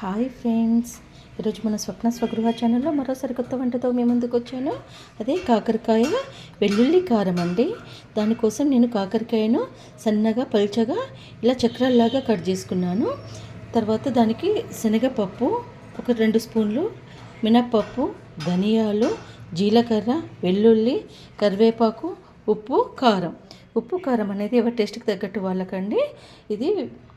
Hi friends ఈరోజు మన స్వప్న స్వగృహ ఛానల్లో మరోసారి కొత్త వంటతో మీ ముందుకు వచ్చాను. అదే కాకరకాయ వెల్లుల్లి కారం అండి. దానికోసం నేను కాకరకాయను సన్నగా పల్చగా ఇలా చక్రాల్లాగా కట్ చేసుకున్నాను. తర్వాత దానికి శనగపప్పు ఒక రెండు స్పూన్లు మినప్పప్పు ధనియాలు జీలకర్ర వెల్లుల్లి కరివేపాకు ఉప్పు కారం. ఉప్పు కారం అనేది ఎవరి టేస్ట్కి తగ్గట్టు వాళ్ళకండి. ఇది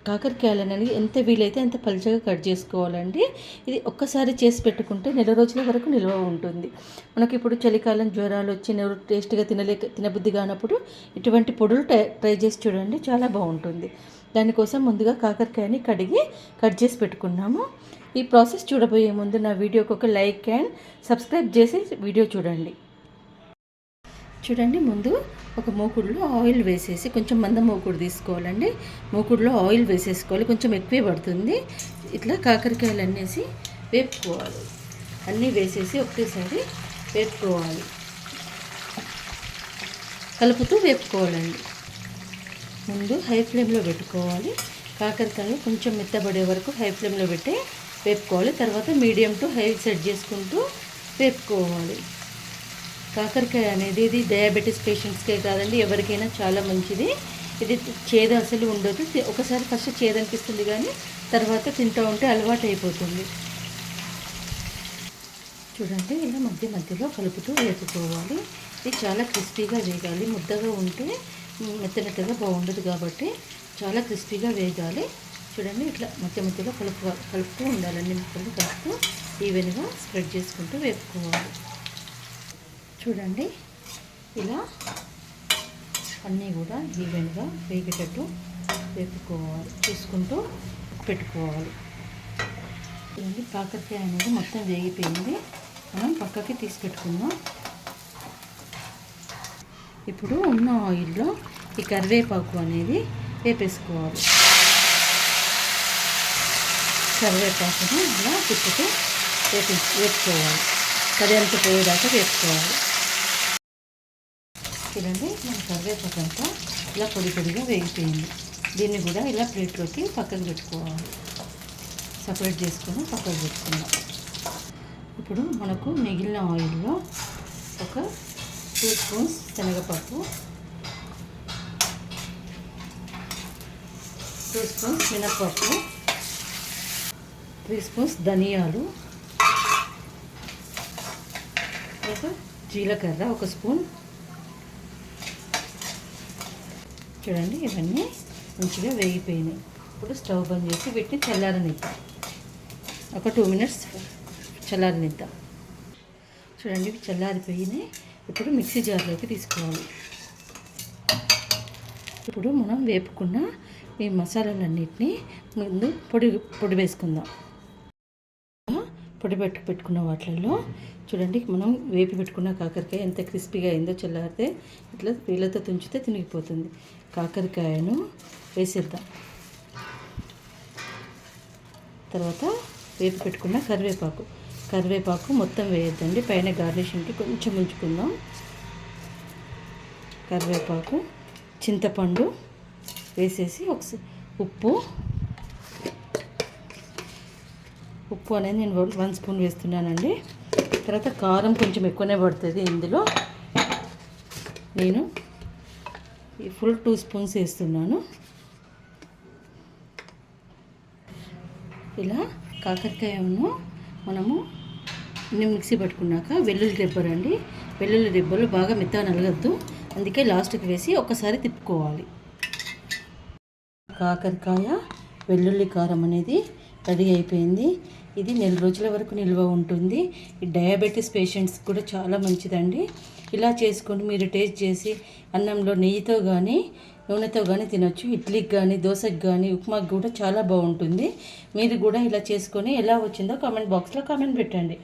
కాకరకాయలు అనేది ఎంత వీలైతే అంత పలుచగా కట్ చేసుకోవాలండి. ఇది ఒక్కసారి చేసి పెట్టుకుంటే నెల రోజుల వరకు నిల్వ ఉంటుంది. మనకి ఇప్పుడు చలికాలం జ్వరాలు వచ్చి నెల టేస్ట్గా తినలేక తినబుద్ధి కానప్పుడు ఇటువంటి పొడులు ట్రై ట్రై చేసి చూడండి చాలా బాగుంటుంది. దానికోసం ముందుగా కాకరకాయని కడిగి కట్ చేసి పెట్టుకున్నాము. ఈ ప్రాసెస్ చూడబోయే ముందు నా వీడియోకి ఒక లైక్ అండ్ సబ్స్క్రైబ్ చేసి వీడియో చూడండి. చూడండి ముందు ఒక మూకుడులో ఆయిల్ వేసేసి కొంచెం మంద మూకుడు తీసుకోవాలండి. మూకుడులో ఆయిల్ వేసేసుకోవాలి కొంచెం ఎక్కువే పడుతుంది. ఇట్లా కాకరకాయలు అనేసి వేపుకోవాలి. అన్నీ వేసేసి ఒకటేసారి వేపుకోవాలి. కలుపుతూ వేపుకోవాలండి. ముందు హై ఫ్లేమ్లో పెట్టుకోవాలి. కాకరకాయలు కొంచెం మెత్తబడే వరకు హై ఫ్లేమ్లో పెట్టి వేపుకోవాలి. తర్వాత మీడియం టు హై సెట్ చేసుకుంటూ వేపుకోవాలి. కాకరకాయ అనేది ఇది డయాబెటీస్ పేషెంట్స్కే కాదండి ఎవరికైనా చాలా మంచిది. ఇది చేదు అసలు ఉండదు. ఒకసారి ఫస్ట్ చేదు అనిపిస్తుంది కానీ తర్వాత తింటూ ఉంటే అలవాటు అయిపోతుంది. చూడండి ఇలా మధ్య మధ్యలో కలుపుతూ వేసుకోవాలి. ఇది చాలా క్రిస్పీగా వేగాలి. ముద్దగా ఉంటే మెత్త మెత్తగా బాగుండదు కాబట్టి చాలా క్రిస్పీగా వేగాలి. చూడండి ఇట్లా మధ్య మధ్యలో కలుపు కలుపుతూ ఉండాలండి ముక్కలు. కలుపుతూ ఈవెన్గా స్ప్రెడ్ చేసుకుంటూ వేపుకోవాలి. చూడండి. ఇలా అన్నీ కూడా ఈవెన్గా వేగేటట్టు వేపుకోవాలి చూసుకుంటూ పెట్టుకోవాలి. చూడండి కాకరకాయ అనేది మొత్తం వేగిపోయింది. మనం పక్కకి తీసిపెట్టుకుందాం ఇప్పుడు ఉన్న ఆయిల్లో ఈ కరివేపాకు అనేది వేపేసుకోవాలి. కరివేపాకుని ఇలా తిప్పుతూ వేపి వేపుకోవాలి. కరి పోయేదాకా వేపుకోవాలి. చూడండి మన కరివేపాకు అంతా ఇలా పొడి పొడిగా వేగిపోయింది. దీన్ని కూడా ఇలా ప్లేట్లోకి పక్కకు పెట్టుకోవాలి. సపరేట్ చేసుకొని పక్కకు పెట్టుకుందాం. ఇప్పుడు మనకు మిగిలిన ఆయిల్లో ఒక టూ స్పూన్స్ శనగపప్పు టూ స్పూన్స్ మినప్పప్పు త్రీ స్పూన్స్ ధనియాలు ఒక జీలకర్ర ఒక స్పూన్ చూడండి ఇవన్నీ మంచిగా వేగిపోయినాయి. ఇప్పుడు స్టవ్ బంద్ చేసి వీటిని చల్లారనిద్దాం. ఒక టూ మినిట్స్ చల్లారనిద్దాం. చూడండి ఇవి చల్లారిపోయినాయి. ఇప్పుడు మిక్సీ జార్లోకి తీసుకోవాలి. ఇప్పుడు మనం వేపుకున్న ఈ మసాలాలన్నింటినీ ముందు పొడి పొడి వేసుకుందాం. పొడి పెట్టు పెట్టుకున్న వాటిల్లో చూడండి మనం వేపి పెట్టుకున్న కాకరకాయ ఎంత క్రిస్పీగా అయిందో చల్లారితే ఇట్లా వీళ్ళతో తుంచితే తినిగిపోతుంది. కాకరకాయను వేసేద్దాం. తర్వాత వేపి పెట్టుకున్న కరివేపాకు. కరివేపాకు మొత్తం వేయద్దండి పైన గార్నిషింగ్కి కొంచెం ఉంచుకుందాం. కరివేపాకు చింతపండు వేసేసి ఒకసారి ఉప్పు. ఉప్పు అనేది నేను వన్ స్పూన్ వేస్తున్నానండి. తర్వాత కారం కొంచెం ఎక్కువనే పడుతుంది ఇందులో. నేను ఈ ఫుల్ టూ స్పూన్స్ వేస్తున్నాను. ఇలా కాకరకాయను మనము మిక్సీ పట్టుకున్నాక వెల్లుల్లి రెబ్బలు అండి వెల్లుల్లి రెబ్బలు బాగా మెత్తగా నలగద్దు. అందుకే లాస్ట్కి వేసి ఒకసారి తిప్పుకోవాలి. కాకరకాయ వెల్లుల్లి కారం అనేది రెడీ అయిపోయింది. ఇది నెల రోజుల వరకు నిల్వ ఉంటుంది. ఈ డయాబెటీస్ పేషెంట్స్ కూడా చాలా మంచిదండి. ఇలా చేసుకొని మీరు టేస్ట్ చేసి అన్నంలో నెయ్యితో కానీ నూనెతో కానీ తినొచ్చు. ఇడ్లీకి కానీ దోశకి కానీ ఉప్మాకి కూడా చాలా బాగుంటుంది. మీరు కూడా ఇలా చేసుకొని ఎలా వచ్చిందో కామెంట్ బాక్స్లో కామెంట్ పెట్టండి.